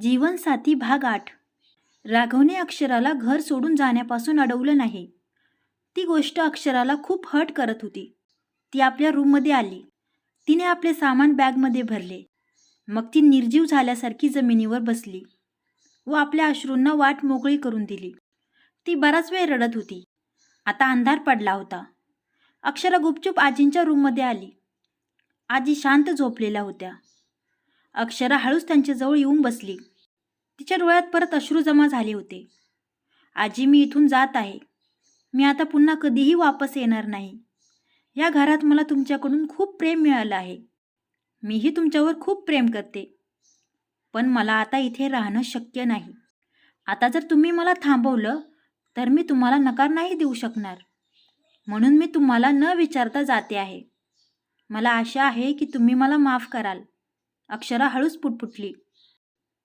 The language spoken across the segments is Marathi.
जीवनसाथी भाग आठ. राघवने अक्षराला घर सोडून जाण्यापासून अडवलं नाही. ती गोष्ट अक्षराला खूप हट करत होती. ती आपल्या रूममध्ये आली. तिने आपले सामान बॅगमध्ये भरले. मग ती निर्जीव झाल्यासारखी जमिनीवर बसली व आपल्या अश्रूंना वाट मोकळी करून दिली. ती बराच वेळ रडत होती. आता अंधार पडला होता. अक्षरा गुपचूप आजींच्या रूममध्ये आली. आजी शांत झोपलेल्या होत्या. अक्षरा हळूच त्यांच्याजवळ येऊन बसली. तिच्या डोळ्यात परत अश्रू जमा झाले होते. आजी मी इथून जात आहे. मी आता पुन्हा कधीही वापस येणार नाही. या घरात मला तुमच्याकडून खूप प्रेम मिळालं आहे. मीही तुमच्यावर खूप प्रेम करते. पण मला आता इथे राहणं शक्य नाही. आता जर तुम्ही मला थांबवलं तर मी तुम्हाला नकार नाही देऊ शकणार. म्हणून मी तुम्हाला न विचारता जाते आहे. मला आशा आहे की तुम्ही मला माफ कराल. अक्षरा हळूच पुटपुटली.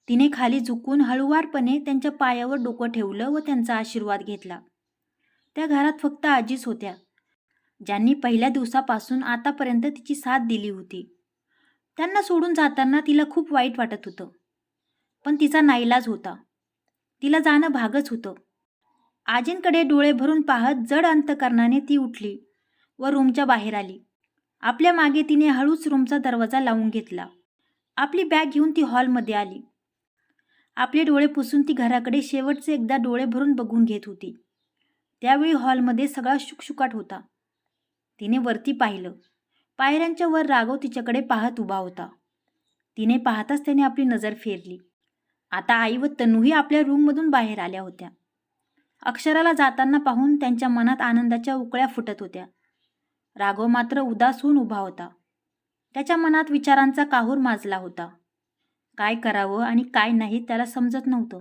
तिने खाली झुकून हळुवारपणे त्यांच्या पायावर डोकं ठेवलं व त्यांचा आशीर्वाद घेतला. त्या घरात फक्त आजीच होत्या. ज्यांनी पहिल्या दिवसापासून आतापर्यंत तिची साथ दिली होती. त्यांना सोडून जाताना तिला खूप वाईट वाटत होतं. पण तिचा नाईलाज होता. तिला जाणं भागच होतं. आजींकडे डोळे भरून पाहत जड अंतकरणाने ती उठली व रूमच्या बाहेर आली. आपल्या मागे तिने हळूच रूमचा दरवाजा लावून घेतला. आपली बॅग घेऊन ती हॉलमध्ये आली. आपले डोळे पुसून ती घराकडे शेवटचे एकदा डोळे भरून बघून घेत होती. त्यावेळी हॉलमध्ये सगळा शुकशुकाट होता. तिने वरती पाहिलं. पायऱ्यांच्या वर राघव तिच्याकडे पाहत उभा होता. तिने पाहताच त्याने आपली नजर फेरली. आता आई व तनूही आपल्या रूममधून बाहेर आल्या होत्या. अक्षराला जाताना पाहून त्यांच्या मनात आनंदाच्या उकळ्या फुटत होत्या. राघव मात्र उदास होऊन उभा होता. त्याच्या मनात विचारांचा काहूर माजला होता. काय करावं आणि काय नाही त्याला समजत नव्हतं.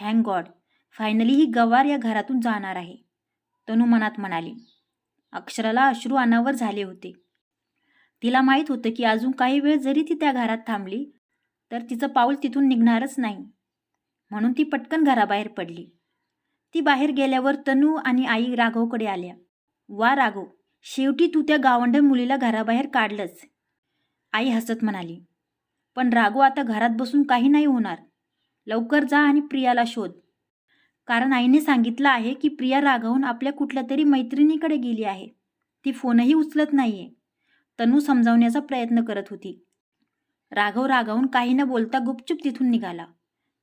थँक गॉड फायनली ही गवार या घरातून जाणार आहे तनू मनात म्हणाली. अक्षराला अश्रू अनावर झाले होते. तिला माहीत होतं की अजून काही वेळ जरी ती त्या घरात थांबली तर तिचं पाऊल तिथून निघणारच नाही. म्हणून ती पटकन घराबाहेर पडली. ती बाहेर गेल्यावर तनू आणि आई राघवकडे आल्या. वा राघव शेवटी तू त्या गावंढ मुलीला घराबाहेर काढलंच आई हसत म्हणाली पण राघव आता घरात बसून काही नाही होणार. लवकर जा आणि प्रियाला शोध. कारण आईने सांगितलं आहे की प्रिया राघवून आपल्या कुठल्या तरी मैत्रिणीकडे गेली आहे. ती फोनही उचलत नाही आहे तनू समजावण्याचा प्रयत्न करत होती. राघव राघवून काही न बोलता गुपचूप तिथून निघाला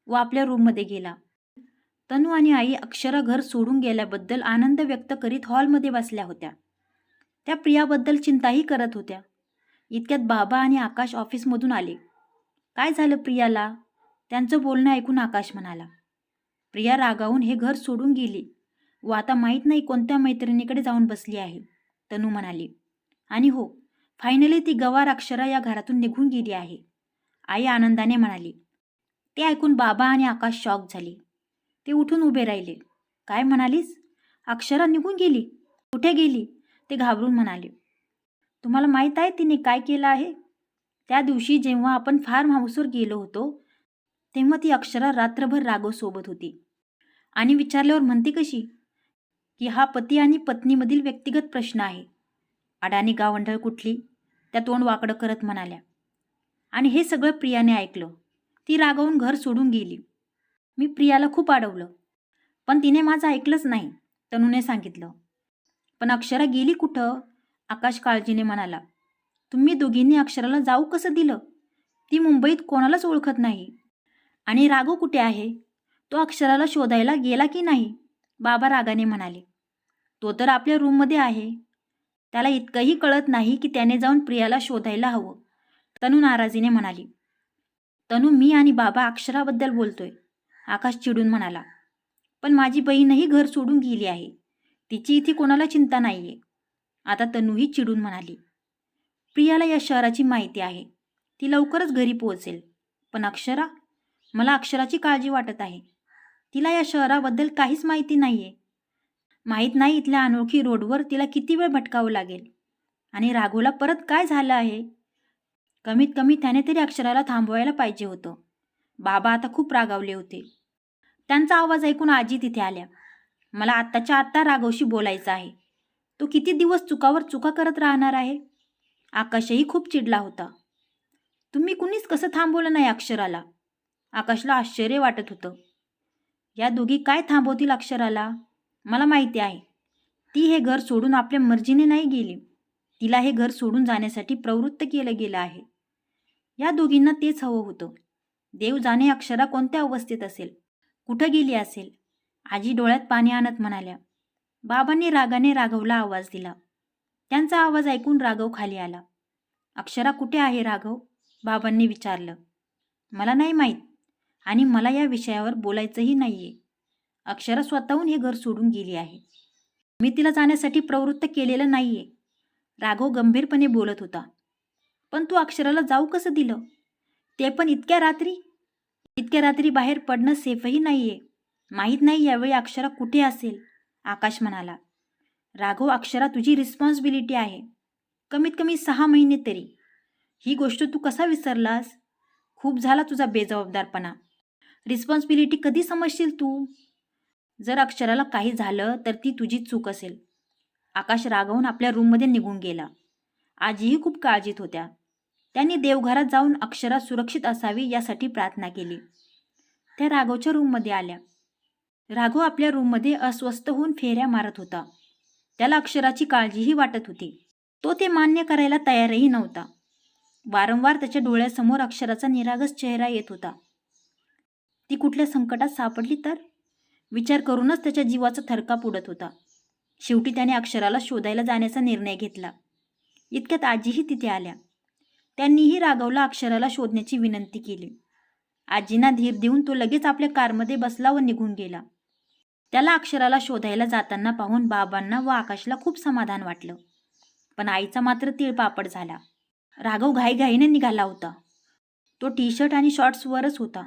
व आपल्या रूममध्ये गेला. तनू आणि आई अक्षरा घर सोडून गेल्याबद्दल आनंद व्यक्त करीत हॉलमध्ये बसल्या होत्या. त्या प्रियाबद्दल चिंताही करत होत्या. इतक्यात बाबा आणि आकाश ऑफिसमधून आले. काय झालं प्रियाला? त्यांचं बोलणं ऐकून आकाश म्हणाला. प्रिया रागावून हे घर सोडून गेली. व आता माहीत नाही कोणत्या मैत्रिणीकडे जाऊन बसली आहे तनू म्हणाली. आणि हो फायनली ती गवार अक्षरा या घरातून निघून गेली आहे आई आनंदाने म्हणाली. ते ऐकून बाबा आणि आकाश शॉक झाले. ते उठून उभे राहिले. काय म्हणालीस? अक्षरा निघून गेली? कुठे गेली? ते घाबरून म्हणाले. तुम्हाला माहीत आहे तिने काय केलं आहे? त्या दिवशी जेव्हा आपण फार्म हाऊसवर गेलो होतो तेव्हा ती अक्षरा रात्रभर राघव सोबत होती. आणि विचारल्यावर म्हणते कशी? की हा पती आणि पत्नीमधील व्यक्तिगत प्रश्न आहे. अडाणी गावंढळ कुठली? त्या तोंड वाकडं करत म्हणाल्या. आणि हे सगळं प्रियाने ऐकलं. ती रागावून घर सोडून गेली. मी प्रियाला खूप अडवलं. पण तिने माझं ऐकलंच नाही तनूने सांगितलं. पण अक्षरा गेली कुठं? आकाश काळजीने म्हणाला तुम्ही दोघींनी अक्षराला जाऊ कसं दिलं? ती मुंबईत कोणालाच ओळखत नाही. आणि राघव कुठे आहे? तो अक्षराला शोधायला गेला की नाही? बाबा रागाने म्हणाले तो तर आपल्या रूममध्ये आहे. त्याला इतकंही कळत नाही की त्याने जाऊन प्रियाला शोधायला हवं. तनू नाराजीने म्हणाली तनू मी आणि बाबा अक्षराबद्दल बोलतोय. आकाश चिडून म्हणाला पण माझी बहीणही घर सोडून गेली आहे. तिची इथे कोणाला चिंता नाही आहे आता तनूही चिडून म्हणाली प्रियाला या शहराची माहिती आहे. ती लवकरच घरी पोहोचेल. पण अक्षरा मला अक्षराची काळजी वाटत आहे. तिला या शहराबद्दल काहीच माहिती नाही आहे माहीत नाही इथल्या अनोळखी रोडवर तिला किती वेळ भटकावं लागेल? आणि राघोला परत काय झालं आहे? कमीत कमी त्याने तरी अक्षराला थांबवायला पाहिजे होतं. बाबा आता खूप रागावले होते. त्यांचा आवाज ऐकून आजी तिथे आल्या. मला आत्ताच्या आत्ता राघवशी बोलायचं आहे. तो किती दिवस चुकावर चुका करत राहणार आहे? आकाशही खूप चिडला होता. तुम्ही कुणीच कसं थांबवलं नाही अक्षराला? आकाशला आश्चर्य वाटत होतं. या दोघी काय थांबवतील अक्षराला? मला माहिती आहे. ती हे घर सोडून आपल्या मर्जीने नाही गेली. तिला हे घर सोडून जाण्यासाठी प्रवृत्त केलं गेलं आहे. या दोघींना तेच हवं होतं. देव जाणे अक्षरा कोणत्या अवस्थेत असेल? कुठं गेली असेल? आजी डोळ्यात पाणी आणत म्हणाल्या. बाबांनी रागाने राघवला आवाज दिला. त्यांचा आवाज ऐकून राघव खाली आला. अक्षरा कुठे आहे राघव? बाबांनी विचारलं. मला नाही माहीत आणि मला या विषयावर बोलायचंही नाही आहे अक्षरा स्वतःहून हे घर सोडून गेली आहे. मी तिला जाण्यासाठी प्रवृत्त केलेलं नाही आहे राघव गंभीरपणे बोलत होता. पण तू अक्षराला जाऊ कसं दिलं? ते पण इतक्या रात्री? इतक्या रात्री बाहेर पडणं सेफही नाही आहे माहीत नाही यावेळी अक्षरा कुठे असेल? आकाश म्हणाला राघव अक्षरा तुझी रिस्पॉन्सिबिलिटी आहे. कमीत कमी सहा महिने तरी. ही गोष्ट तू कसा विसरलास? खूप झाला तुझा बेजबाबदारपणा. रिस्पॉन्सिबिलिटी कधी समजशील तू? जर अक्षराला काही झालं तर ती तुझी चूक असेल. आकाश राघवून आपल्या रूममध्ये निघून गेला. आजीही खूप काळजीत होत्या. त्यांनी देवघरात जाऊन अक्षरा सुरक्षित असावी यासाठी प्रार्थना केली. त्या राघवच्या रूममध्ये आल्या. राघव आपल्या रूममध्ये अस्वस्थ होऊन फेऱ्या मारत होता. त्याला अक्षराची काळजीही वाटत होती. तो ते मान्य करायला तयारही नव्हता. वारंवार त्याच्या डोळ्यासमोर अक्षराचा निरागस चेहरा येत होता. ती कुठल्या संकटात सापडली तर? विचार करूनच त्याच्या जीवाचा थरकाप उडत होता. शेवटी त्याने अक्षराला शोधायला जाण्याचा निर्णय घेतला. इतक्यात आजीही तिथे आल्या. त्यांनीही राघवला अक्षराला शोधण्याची विनंती केली. आजींना धीर देऊन तो लगेच आपल्या कारमध्ये बसला व निघून गेला. त्याला अक्षराला शोधायला जाताना पाहून बाबांना व आकाशला खूप समाधान वाटलं. पण आईचा मात्र तिळपापड झाला. राघव घाईघाईने निघाला होता. तो टी शर्ट आणि शॉर्ट्सवरच होता.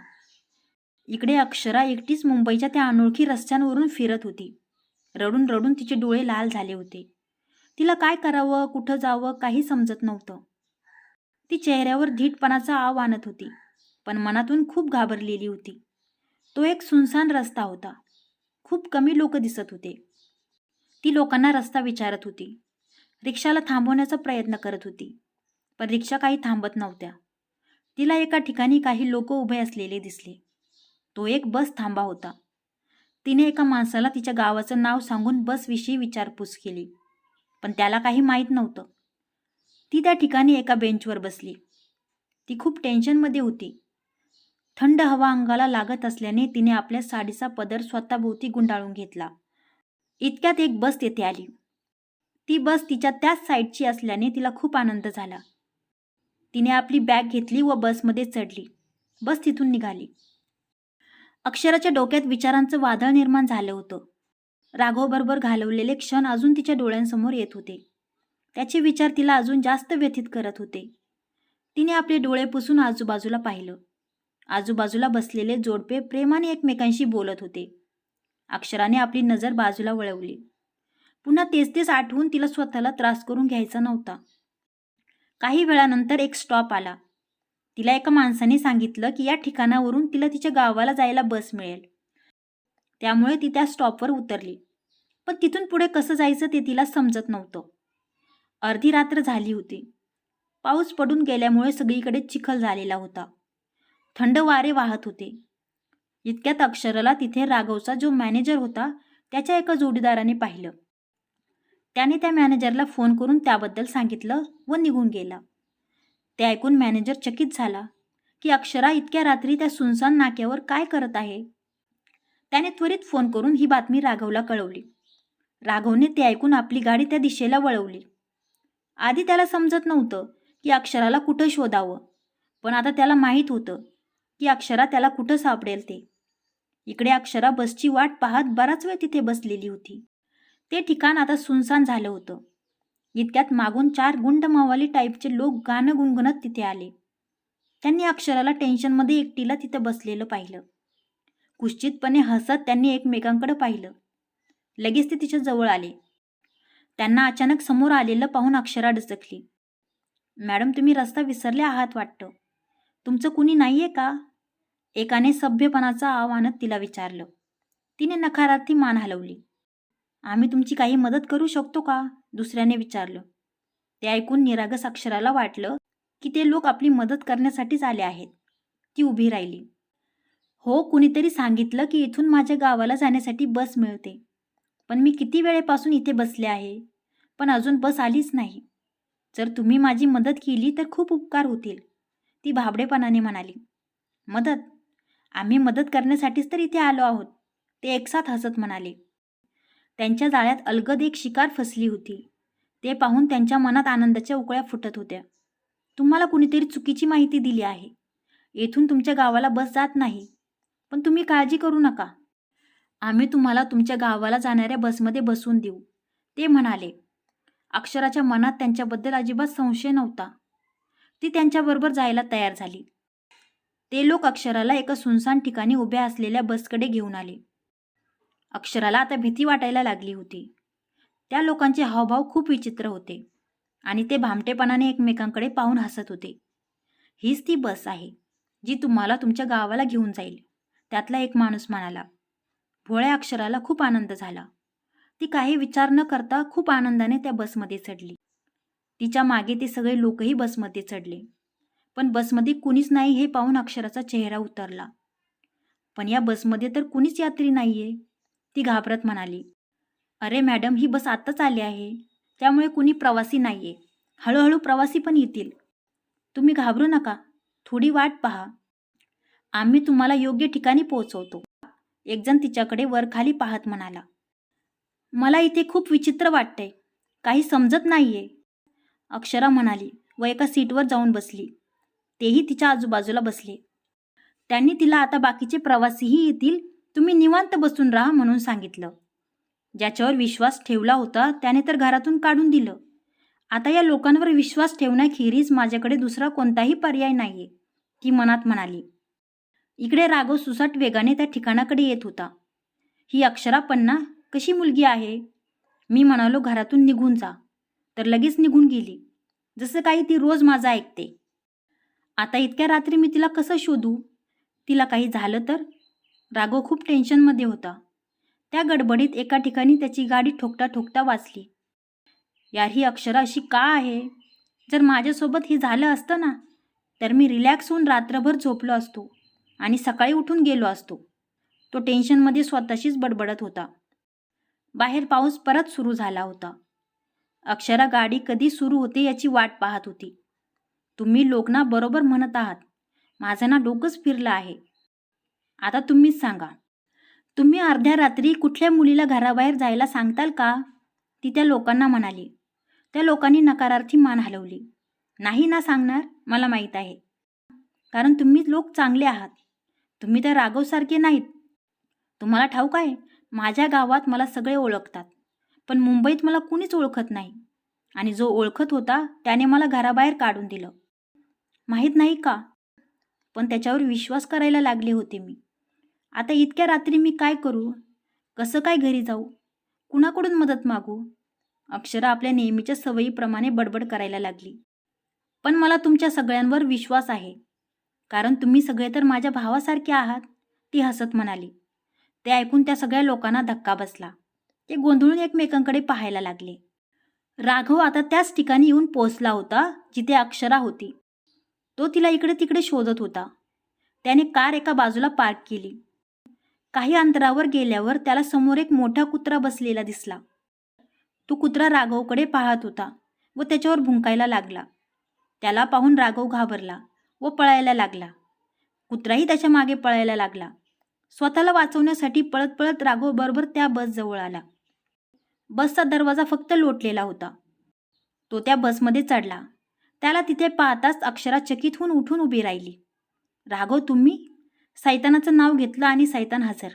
इकडे अक्षरा एकटीच मुंबईच्या त्या अनोळखी रस्त्यांवरून फिरत होती. रडून रडून तिचे डोळे लाल झाले होते. तिला काय करावं कुठं जावं काही समजत नव्हतं. ती चेहऱ्यावर धीटपणाचा आव आणत होती पण मनातून खूप घाबरलेली होती. तो एक सुनसान रस्ता होता. खूप कमी लोक दिसत होते. ती लोकांना रस्ता विचारत होती. रिक्षाला थांबवण्याचा प्रयत्न करत होती. पण रिक्षा काही थांबत नव्हत्या. तिला एका ठिकाणी काही लोक उभे असलेले दिसले. तो एक बस थांबा होता. तिने एका माणसाला तिच्या गावाचं नाव सांगून बसविषयी विचारपूस केली. पण त्याला काही माहीत नव्हतं. ती त्या ठिकाणी एका बेंचवर बसली. ती खूप टेन्शनमध्ये होती. थंड हवा अंगाला लागत असल्याने तिने आपल्या साडीचा पदर स्वतःभोवती गुंडाळून घेतला. इतक्यात एक बस तेथे आली. ती बस तिच्या त्याच साईडची असल्याने तिला खूप आनंद झाला. तिने आपली बॅग घेतली व बसमध्ये चढली. बस तिथून निघाली. अक्षराच्या डोक्यात विचारांचं वादळ निर्माण झालं होतं. राघवबरोबर घालवलेले क्षण अजून तिच्या डोळ्यांसमोर येत होते. त्याचे विचार तिला अजून जास्त व्यथित करत होते. तिने आपले डोळे पुसून आजूबाजूला पाहिलं. आजूबाजूला बसलेले जोडपे प्रेमाने एकमेकांशी बोलत होते. अक्षराने आपली नजर बाजूला वळवली. पुन्हा तेच तेच आठवून तिला स्वतःला त्रास करून घ्यायचा नव्हता. काही वेळानंतर एक स्टॉप आला. तिला एका माणसाने सांगितलं की या ठिकाणावरून तिला तिच्या गावाला जायला बस मिळेल. त्यामुळे ती त्या स्टॉपवर उतरली. पण तिथून पुढे कसं जायचं ते तिला समजत नव्हतं. अर्धी रात्र झाली होती. पाऊस पडून गेल्यामुळे सगळीकडे चिखल झालेला होता. थंड वारे वाहत होते. इतक्यात अक्षराला तिथे राघवचा जो मॅनेजर होता त्याच्या एका जोडीदाराने पाहिलं. त्याने त्या मॅनेजरला फोन करून त्याबद्दल सांगितलं व निघून गेला. ते ऐकून मॅनेजर चकित झाला की अक्षरा इतक्या रात्री त्या सुनसान नाक्यावर काय करत आहे? त्याने त्वरित फोन करून ही बातमी राघवला कळवली. राघवने ते ऐकून आपली गाडी त्या दिशेला वळवली. आधी त्याला समजत नव्हतं की अक्षराला कुठं शोधावं पण आता त्याला माहीत होतं की अक्षरा त्याला कुठं सापडेल ते? इकडे अक्षरा बसची वाट पाहत बराच वेळ तिथे बसलेली होती. ते ठिकाण आता सुनसान झालं होतं. इतक्यात मागून चार गुंड मावाली टाईपचे लोक गाणं गुणगुणत तिथे आले. त्यांनी अक्षराला टेन्शनमध्ये एकटीला तिथं बसलेलं पाहिलं. कुश्चितपणे हसत त्यांनी एकमेकांकडे पाहिलं. लगेच ते तिच्या जवळ आले. त्यांना अचानक समोर आलेलं पाहून अक्षरा डचकली. मॅडम तुम्ही रस्ता विसरले आहात वाटतं. तुमचं कुणी नाही आहे का? एकाने सभ्यपणाचा आव्हानत तिला विचारलं. तिने नकारार्थी मान हलवली. आम्ही तुमची काही मदत करू शकतो का? दुसऱ्याने विचारलं. ते ऐकून निरागस अक्षराला वाटलं की ते लोक आपली मदत करण्यासाठीच आले आहेत. ती उभी राहिली. हो कुणीतरी सांगितलं की इथून माझ्या गावाला जाण्यासाठी बस मिळते. पण मी किती वेळेपासून इथे बसले आहे? पण अजून बस आलीच नाही. जर तुम्ही माझी मदत केली तर खूप उपकार होतील. ती भाबडेपणाने म्हणाली मदत. आम्ही मदत करण्यासाठीच तर इथे आलो आहोत. ते एकसाथ हसत म्हणाले. त्यांच्या जाळ्यात अलगद एक शिकार फसली होती. ते पाहून त्यांच्या मनात आनंदाच्या उकळ्या फुटत होत्या. तुम्हाला कुणीतरी चुकीची माहिती दिली आहे. येथून तुमच्या गावाला बस जात नाही. पण तुम्ही काळजी करू नका. आम्ही तुम्हाला तुमच्या गावाला जाणाऱ्या बसमध्ये बसवून देऊ. ते म्हणाले. अक्षराच्या मनात त्यांच्याबद्दल अजिबात संशय नव्हता. ती त्यांच्याबरोबर जायला तयार झाली. ते लोक अक्षराला एका सुनसान ठिकाणी उभ्या असलेल्या बसकडे घेऊन आले. अक्षराला आता भीती वाटायला लागली होती. त्या लोकांचे हावभाव खूप विचित्र होते आणि ते भामटेपणाने एकमेकांकडे पाहून हसत होते. हीच ती बस आहे जी तुम्हाला तुमच्या गावाला घेऊन जाईल त्यातला एक माणूस म्हणाला. भोळ्या अक्षराला खूप आनंद झाला. ती काही विचार न करता खूप आनंदाने त्या बसमध्ये चढली. तिच्यामागे ते सगळे लोकही बसमध्ये चढले. पण बसमध्ये कुणीच नाही हे पाहून अक्षराचा चेहरा उतरला. पण या बसमध्ये तर कुणीच यात्री नाही आहे ती घाबरत म्हणाली अरे मॅडम ही बस आत्ताच आली आहे. त्यामुळे कुणी प्रवासी नाही आहे हळूहळू प्रवासी पण येतील. तुम्ही घाबरू नका. थोडी वाट पहा. आम्ही तुम्हाला योग्य ठिकाणी पोहोचवतो. एकजण तिच्याकडे वरखाली पाहत म्हणाला मला इथे खूप विचित्र वाटतंय. काही समजत नाहीये. अक्षरा म्हणाली व एका सीटवर जाऊन बसली. तेही तिच्या आजूबाजूला बसले. त्यांनी तिला आता बाकीचे प्रवासीही येतील तुम्ही निवांत बसून राहा म्हणून सांगितलं. ज्याच्यावर विश्वास ठेवला होता त्याने तर घरातून काढून दिलं. आता या लोकांवर विश्वास ठेवण्याखेरीज माझ्याकडे दुसरा कोणताही पर्याय नाहीये ती मनात म्हणाली. इकडे राघव सुसाट वेगाने त्या ठिकाणाकडे येत होता. ही अक्षरा पन्ना कशी मुलगी आहे? मी म्हणालो घरातून निघून जा. तर लगेच निघून गेली. जसं काही ती रोज माझं ऐकते. आता इतक्या रात्री मी तिला कसं शोधू? तिला काही झालं तर? राघव खूप टेन्शनमध्ये होता. त्या गडबडीत एका ठिकाणी त्याची गाडी ठोकता ठोकता वाचली. यार ही अक्षरा अशी का आहे? जर माझ्यासोबत हे झालं असतं ना तर मी रिलॅक्स होऊन रात्रभर झोपलो असतो आणि सकाळी उठून गेलो असतो. तो टेन्शनमध्ये स्वतःशीच बडबडत होता. बाहेर पाऊस परत सुरू झाला होता. अक्षरा गाडी कधी सुरू होते याची वाट पाहत होती. तुम्ही लोकना बरोबर म्हणत आहात. माझं ना डोकंच फिरलं आहे. आता तुम्हीच सांगा. तुम्ही अर्ध्या रात्री कुठल्या मुलीला घराबाहेर जायला सांगताल का? ती त्या लोकांना म्हणाली. त्या लोकांनी नकारार्थी मान हलवली. नाही ना सांगणार? मला माहीत आहे. कारण तुम्ही लोक चांगले आहात. तुम्ही तर राघवसारखे नाहीत. तुम्हाला ठाऊक आहे माझ्या गावात मला सगळे ओळखतात. पण मुंबईत मला कुणीच ओळखत नाही. आणि जो ओळखत होता त्याने मला घराबाहेर काढून दिलं. माहीत नाही का? पण त्याच्यावर विश्वास करायला लागले होते मी. आता इतक्या रात्री मी काय करू? कसं काय घरी जाऊ? कुणाकडून मदत मागू? अक्षरा आपल्या नेहमीच्या सवयीप्रमाणे बडबड करायला लागली. पण मला तुमच्या सगळ्यांवर विश्वास आहे. कारण तुम्ही सगळे तर माझ्या भावासारखे आहात ती हसत म्हणाली. ते ऐकून त्या सगळ्या लोकांना धक्का बसला. ते गोंधळून एकमेकांकडे पाहायला लागले. राघव आता त्याच ठिकाणी येऊन पोचला होता जिथे अक्षरा होती. तो तिला इकडे तिकडे शोधत होता. त्याने कार एका बाजूला पार्क केली. काही अंतरावर गेल्यावर त्याला समोर एक मोठा कुत्रा बसलेला दिसला. तो कुत्रा राघवकडे पाहत होता व त्याच्यावर भुंकायला लागला. त्याला पाहून राघव घाबरला व पळायला लागला. कुत्राही त्याच्यामागे पळायला लागला. स्वतःला वाचवण्यासाठी पळत पळत राघव बरोबर त्या बसजवळ आला. बसचा दरवाजा फक्त लोटलेला होता. तो त्या बसमध्ये चढला. त्याला तिथे पाहताच अक्षरा चकित होऊन उठून उभी राहिली. राघव तुम्ही? सैतानाचं नाव घेतलं आणि सैतान हजर.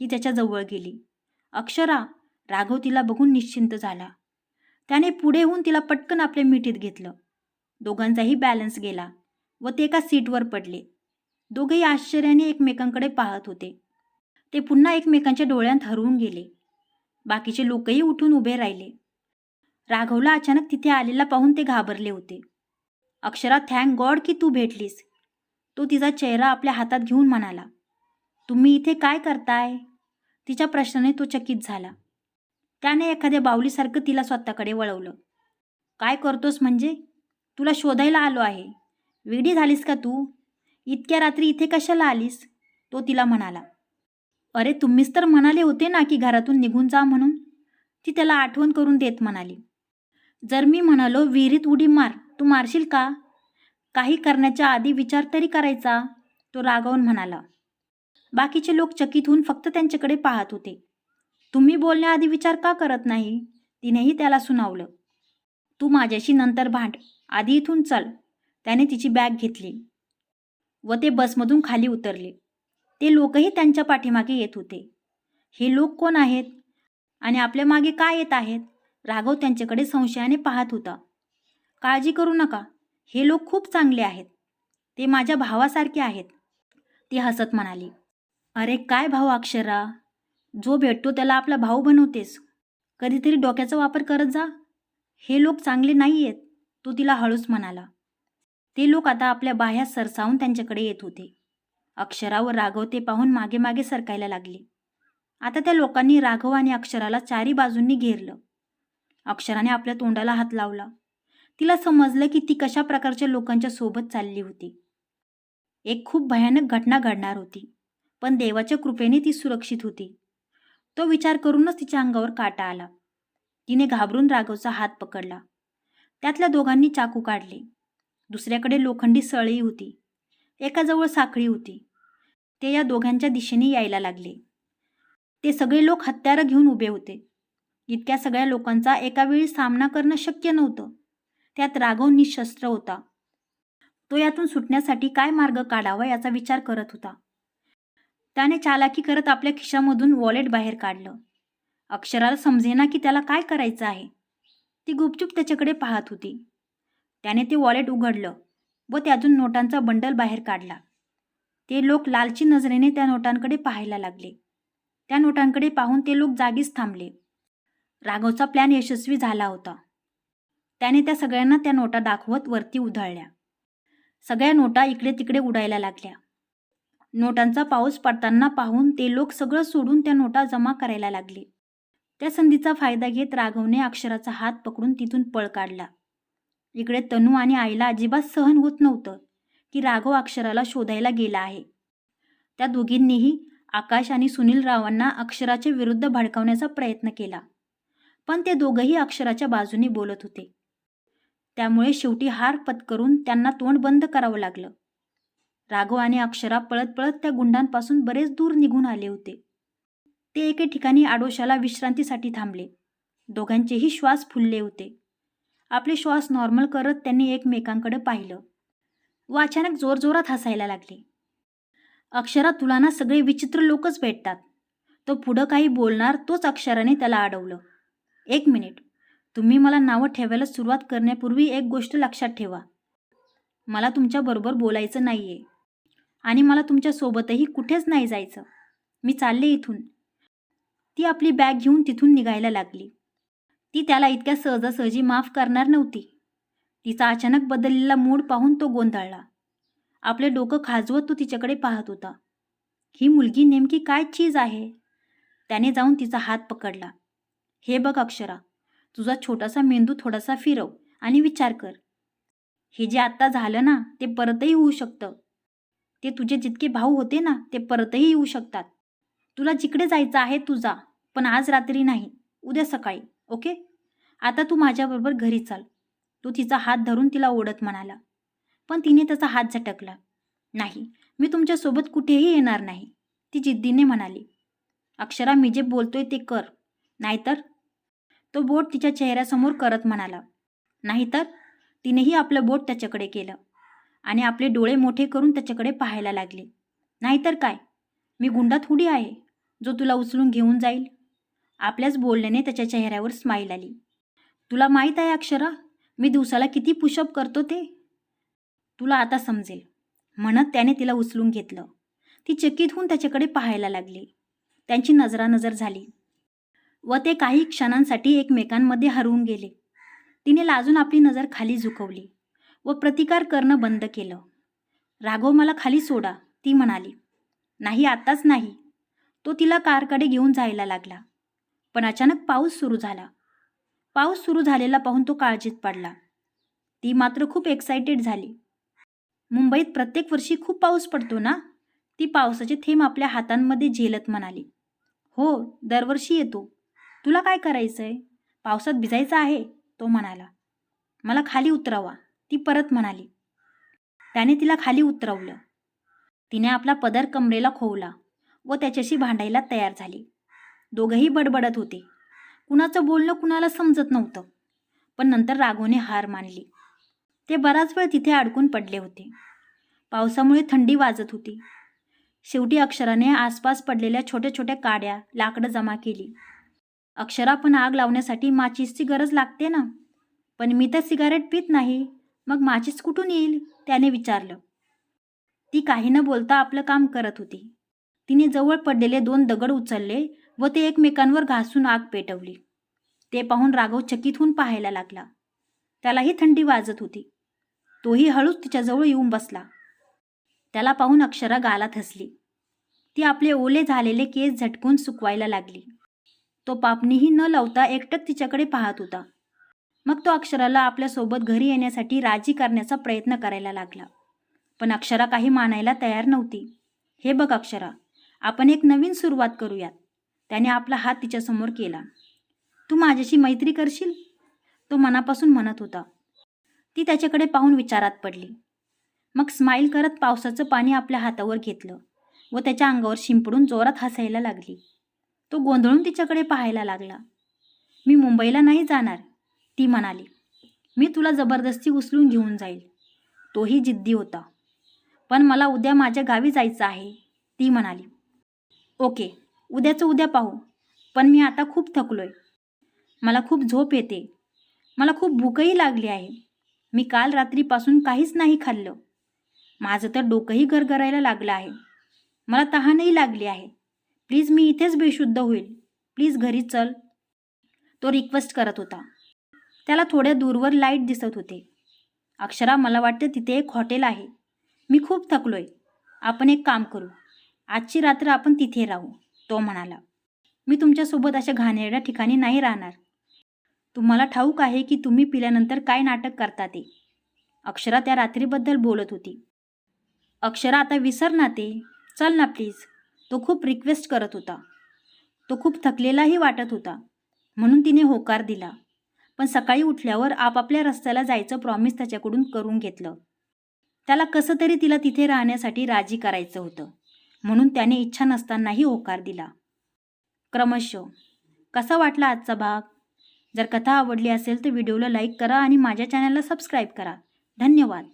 ती त्याच्याजवळ गेली. अक्षरा राघव तिला बघून निश्चिंत झाला. त्याने पुढे होऊन तिला पटकन आपल्या मिठीत घेतलं. दोघांचाही बॅलन्स गेला व ते एका सीटवर पडले. दोघेही आश्चर्याने एकमेकांकडे पाहत होते. ते पुन्हा एकमेकांच्या डोळ्यांत हरवून गेले. बाकीचे लोकही उठून उभे राहिले. राघवला अचानक तिथे आलेला पाहून ते घाबरले होते. अक्षरा थँक गॉड की तू भेटलीस. तो तिचा चेहरा आपल्या हातात घेऊन म्हणाला तुम्ही इथे काय करताय? तिच्या प्रश्नाने तो चकित झाला. त्याने एखाद्या बावलीसारखं तिला स्वतःकडे वळवलं. काय करतोस म्हणजे? तुला शोधायला आलो आहे. वेगळी झालीस का तू? इतक्या रात्री इथे कशाला आलीस? तो तिला म्हणाला. अरे तुम्हीच तर म्हणाले होते ना की घरातून निघून जा म्हणून. ती त्याला आठवण करून देत म्हणाली. जर मी म्हणालो विहिरीत उडी मार तू मारशील का? काही करण्याच्या आधी विचार तरी करायचा तो रागावून म्हणाला. बाकीचे लोक चकित होऊन फक्त त्यांच्याकडे पाहत होते. तुम्ही बोलण्याआधी विचार का करत नाही? तिनेही त्याला सुनावलं. तू माझ्याशी नंतर भांड आधी इथून चल. त्याने तिची बॅग घेतली. व ते बसमधून खाली उतरले. ते लोकही त्यांच्या पाठीमागे येत होते. हे लोक कोण आहेत? आणि आपल्या मागे काय येत आहेत? राघव त्यांच्याकडे संशयाने पाहत होता. काळजी करू नका. हे लोक खूप चांगले आहेत. ते माझ्या भावासारखे आहेत. ती हसत म्हणाली. अरे काय भाऊ अक्षरा? जो भेटतो त्याला आपला भाऊ बनवतेस. कधीतरी डोक्याचा वापर करत जा. हे लोक चांगले नाही आहेत तो तिला हळूच म्हणाला. ते लोक आता आपल्या बाह्या सरसावून त्यांच्याकडे येत होते. अक्षरावर राघव ते पाहून मागे मागे सरकायला लागले. आता त्या लोकांनी राघव आणि अक्षराला चारी बाजूंनी घेरलं. अक्षराने आपल्या तोंडाला हात लावला. तिला समजलं की ती कशा प्रकारच्या लोकांच्या सोबत चालली होती. एक खूप भयानक घटना घडणार होती पण देवाच्या कृपेने ती सुरक्षित होती. तो विचार करूनच तिच्या अंगावर काटा आला. तिने घाबरून राघवचा हात पकडला. त्यातल्या दोघांनी चाकू काढले. दुसऱ्याकडे लोखंडी सळई होती. एकाजवळ साखळी होती. ते या दोघांच्या दिशेने यायला लागले. ते सगळे लोक हत्यारं घेऊन उभे होते. इतक्या सगळ्या लोकांचा एका वेळी सामना करणं शक्य नव्हतं. त्यात राघव निशस्त्र होता. तो यातून सुटण्यासाठी काय मार्ग काढावा याचा विचार करत होता. त्याने चालाकी करत आपल्या खिशामधून वॉलेट बाहेर काढलं. अक्षराला समजेना की त्याला काय करायचं आहे? ती गुपचूप त्याच्याकडे पाहत होती. त्याने ते वॉलेट उघडलं व त्यातून नोटांचा बंडल बाहेर काढला. ते लोक लालची नजरेने त्या नोटांकडे पाहायला लागले. त्या नोटांकडे पाहून ते लोक जागीच थांबले. राघवचा प्लॅन यशस्वी झाला होता. त्याने त्या सगळ्यांना त्या नोटा दाखवत वरती उधळल्या. सगळ्या नोटा इकडे तिकडे उडायला लागल्या. नोटांचा पाऊस पडताना पाहून ते लोक सगळं सोडून त्या नोटा जमा करायला लागले. त्या संधीचा फायदा घेत राघवने अक्षराचा हात पकडून तिथून पळ काढला. इकडे तनू आणि आईला अजिबात सहन होत नव्हतं की राघव अक्षराला शोधायला गेला आहे. त्या दोघींनीही आकाश आणि सुनील रावांना अक्षराच्या विरुद्ध भडकावण्याचा प्रयत्न केला. पण ते दोघंही अक्षराच्या बाजूने बोलत होते. त्यामुळे शेवटी हार पत्करून त्यांना तोंड बंद करावं लागलं. राघव आणि अक्षरा पळत पळत त्या गुंडांपासून बरेच दूर निघून आले होते. ते एके ठिकाणी आडोशाला विश्रांतीसाठी थांबले. दोघांचेही श्वास फुलले होते. आपले श्वास नॉर्मल करत त्यांनी एकमेकांकडे पाहिलं. व अचानक जोरजोरात हसायला लागले. अक्षरा तुला ना सगळे विचित्र लोकच भेटतात. तो पुढं काही बोलणार तोच अक्षराने त्याला अडवलं. एक मिनिट तुम्ही मला नावं ठेवायला सुरुवात करण्यापूर्वी एक गोष्ट लक्षात ठेवा. मला तुमच्याबरोबर बोलायचं नाही आहे आणि मला तुमच्यासोबतही कुठेच नाही जायचं. मी चालले इथून. ती आपली बॅग घेऊन तिथून निघायला लागली. ती त्याला इतक्या सहजासहजी माफ करणार नव्हती. तिचा अचानक बदललेला मूड पाहून तो गोंधळला. आपले डोकं खाजवत तो तिच्याकडे पाहत होता. ही मुलगी नेमकी काय चीज आहे? त्याने जाऊन तिचा हात पकडला. हे बघ अक्षरा तुझा छोटासा मेंदू थोडासा फिरव आणि विचार कर. हे जे आत्ता झालं ना ते परतही होऊ शकतं. ते तुझे जितके भाऊ होते ना ते परतही येऊ शकतात. तुला जिकडे जायचं आहे तुझा पण आज रात्री नाही उद्या सकाळी. ओके? आता तू माझ्याबरोबर घरी चाल. तो तिचा हात धरून तिला ओढत म्हणाला. पण तिने त्याचा हात झटकला. नाही मी तुमच्यासोबत कुठेही येणार नाही ती जिद्दीने म्हणाली. अक्षरा मी जे बोलतोय ते कर. नाहीतर? तो बोट तिच्या चेहऱ्यासमोर करत म्हणाला. नाहीतर? तिनेही आपलं बोट त्याच्याकडे केलं आणि आपले डोळे मोठे करून त्याच्याकडे पाहायला लागले. नाहीतर काय? मी गुंडा थोडी आहे जो तुला उचलून घेऊन जाईल. आपल्याच बोलण्याने त्याच्या चेहऱ्यावर स्माईल आली. तुला माहीत आहे अक्षरा मी दिवसाला किती पुशअप करतो ते? तुला आता समजेल. म्हणत त्याने तिला उचलून घेतलं. ती चकित होऊन त्याच्याकडे पाहायला लागली. त्यांची नजरानजर झाली व ते काही क्षणांसाठी एकमेकांमध्ये हरवून गेले. तिने लाजून आपली नजर खाली झुकवली व प्रतिकार करणं बंद केलं. राघव मला खाली सोडा ती म्हणाली. नाही आत्ताच नाही. तो तिला कारकडे घेऊन जायला लागला. पण अचानक पाऊस सुरू झाला. पाऊस सुरू झालेला पाहून तो काळजीत पडला. ती मात्र खूप एक्सायटेड झाली. मुंबईत प्रत्येक वर्षी खूप पाऊस पडतो ना? ती पावसाचे थेंब आपल्या हातांमध्ये झेलत म्हणाली. हो दरवर्षी येतो. तुला काय करायचं आहे पावसात भिजायचं आहे? तो म्हणाला. मला खाली उतरावा. ती परत म्हणाली. त्याने तिला खाली उतरवलं. तिने आपला पदर कमरेला खोवला व त्याच्याशी भांडायला तयार झाली. दोघंही बडबडत होते. कुणाचं बोलणं कुणाला समजत नव्हतं. पण नंतर राघवने हार मानली. ते बराच वेळ तिथे अडकून पडले होते. पावसामुळे थंडी वाजत होती. शेवटी अक्षराने आसपास पडलेल्या छोट्या छोट्या काड्या लाकडं जमा केली. अक्षरा पण आग लावण्यासाठी माचीसची गरज लागते ना? पण मी तर सिगारेट पित नाही. मग माचीस कुठून येईल? त्याने विचारलं. ती काही न बोलता आपलं काम करत होती. तिने जवळ पडलेले दोन दगड उचलले व ते एकमेकांवर घासून आग पेटवली. ते पाहून राघव चकित होऊन पाहायला लागला. त्यालाही थंडी वाजत होती. तोही हळूच तिच्याजवळ येऊन बसला. त्याला पाहून अक्षरा गाला थसली ती आपले ओले झालेले केस झटकून सुकवायला लागली. तो पापणीही न लावता एकटक तिच्याकडे पाहत होता. मग तो अक्षराला आपल्यासोबत घरी येण्यासाठी राजी करण्याचा प्रयत्न करायला लागला. पण अक्षरा काही मानायला तयार नव्हती. हे बघ अक्षरा आपण एक नवीन सुरुवात करूयात. त्याने आपला हात तिच्यासमोर केला. तू माझ्याशी मैत्री करशील? तो मनापासून म्हणत होता. ती त्याच्याकडे पाहून विचारात पडली. मग स्माईल करत पावसाचं पाणी आपल्या हातावर घेतलं व त्याच्या अंगावर शिंपडून जोरात हसायला लागली. तो गोंधळून तिच्याकडे पाहायला लागला. मी मुंबईला नाही जाणार ती म्हणाली. मी तुला जबरदस्ती उचलून घेऊन जाईल. तोही जिद्दी होता. पण मला उद्या माझ्या गावी जायचं आहे ती म्हणाली. ओके. उद्याचं उद्या पाहू. पण मी आता खूप थकलो आहे मला खूप झोप येते. मला खूप भूकही लागली आहे. मी काल रात्रीपासून काहीच नाही खाल्लं. माझं तर डोकंही गरगरायला लागलं आहे. मला तहानही लागली आहे. प्लीज मी इथेच बेशुद्ध होईल. प्लीज घरी चल. तो रिक्वेस्ट करत होता. त्याला थोड्या दूरवर लाइट दिसत होते. अक्षरा मला वाटतं तिथे एक हॉटेल आहे. मी खूप थकलोय. आपण एक काम करू. आजची रात्र आपण तिथे राहू. तो म्हणाला मी तुमच्यासोबत अशा घाणेरड्या ठिकाणी नाही राहणार. तुम्हाला ठाऊक आहे की तुम्ही पिल्यानंतर काय नाटक करता ते. अक्षरा त्या रात्रीबद्दल बोलत होती. अक्षरा आता विसर ना ते. चल ना प्लीज तो खूप रिक्वेस्ट करत होता. तो खूप थकलेलाही वाटत होता. म्हणून तिने होकार दिला. पण सकाळी उठल्यावर आपापल्या रस्त्याला जायचं प्रॉमिस त्याच्याकडून करून घेतलं. त्याला कसं तरी तिला तिथे राहण्यासाठी राजी करायचं होतं. म्हणून त्याने इच्छा नसतानाही होकार दिला. क्रमशः कसा वाटला आजचा भाग? जर कथा आवडली असेल तर व्हिडिओला लाईक करा आणि माझ्या चॅनलला सबस्क्राईब करा. धन्यवाद.